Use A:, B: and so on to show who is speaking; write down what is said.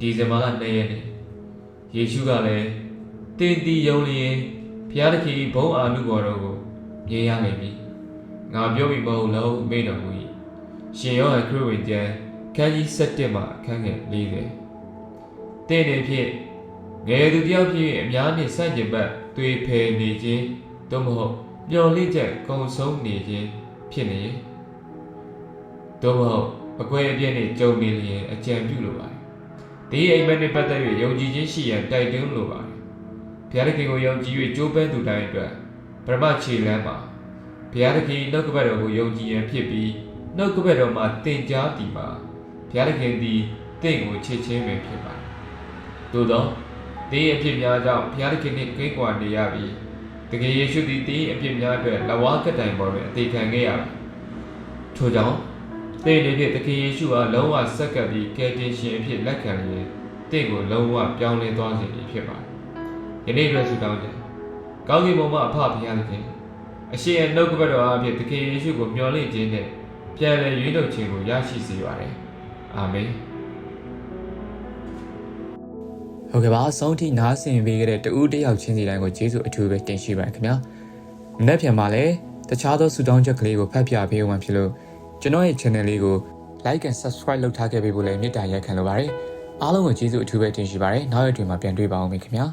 A: ဒီဇင်ဘာလ2ရက်နေ့ယေရှုကလည်းတင်တီယုံလျင်ဘုရားသခင်၏ဘုန်းအာနုဘော်တော်ကိုမြင်ရလိမ့်မည်ငါပြောပြီးမဟုတ်လို့မိန့်တော်မူ၏ရှင်ယောဟန်ခရစ်ဝင်ကျမ်းခန်းကြီး7မှာအခန်းငယ်40တဲ့နေဖြင့်ငယ်သူတယောက်ဖြစ်၍အများနှင့်ဆန့်ကျင်ဘက်သွေဖယ်နေခြင်းသို့မဟုတ်မျော်လင့်ချက်ကုံဆုံးနေခြင်းဖြစ်နေသို့မဟုတ်အကွဲအပြည့်နှင့်ကြုံနေလျင်အကြံပြုလိုပါတယ် ဒီအိမ်မက်နှင့်ပတ်သက်၍ယုံကြည်ခြင်းရှိရန်တိုက်တွန်းလိုပါတယ်ဘုရားသခင်ကိုယုံကြည်၍ကြိုးပမ်းသူတိုင်းအတွက်ပရမခြေလမ်းမှာဘုရားသခင်နှုတ်ကပတ်တော်ကိုယုံကြည်ရန်ဖြစ်ပြီးနှုတ်ကပတ်တော်မှာသင်ကြားသည်မှာဘုရားသခင်သည်တင့်ကိုချစ်ချင်းပဲဖြစ်ပါတယ်သို့သောတင်းအဖြစ်များကြောင့်ဘုရားသခင်နှင့်ကိကွာနေရပြီးတကယ်ယေရှုသည်တင်းအဖြစ်များအတွက်လဝါကတိုင်ပေါ်တွင်အသေးခံခဲ့ရပါတယ်ထို့ကြောင့် တင့်နေဖြင့်တခင်ယေရှုဟာလုံးဝဆက်ကပ်ပြီးကယ်တင်ရှင်အဖြစ်လက်ခံလျင်တင့်ကိုလုံးဝပြောင်းလဲသွားစေပြီဖြစ်ပါတယ်ယနေ့အတွက်ဆုတောင်းခြင်းကောင်းကင်ဘုံမှာအဖဘုရားသခင်အရှင်ရဲ့နှုတ်ကပတ်တော်အားဖြင့်တခင်ယေရှုကိုမျှော်လင့်ခြင်းနဲ့ပြန်လည်ရွေးနှုတ်ခြင်းကိုရရှိစေပါတယ်အာမင်
B: ဟုတ်ကဲ့ပါအဆုံးထိနားဆင်ပေးခဲ့တဲ့တူဦးတစ်ယောက်ချင်းစီတိုင်းကိုကျေးဇူးအထူးပဲတင်ရှိပါခင်ဗျာမနေ့ပြန်မှာလည်းတခြားသောဆူတောင်းချက်ကလေးကိုဖတ်ပြပေးဦးမှာဖြစ်လို့ ကျွန်တော်ရဲ့ channel လေးကို like and subscribe လုပ်ထားခဲ့ပေးဖို့လည်းမေတ္တာရက်ခံလိုပါတယ်အားလုံးကိုကျေးဇူးအထူးပဲတင်ရှိပါတယ်နောက်ရက်တွေမှာပြန်တွေ့ပါအောင်ခင်ဗျာ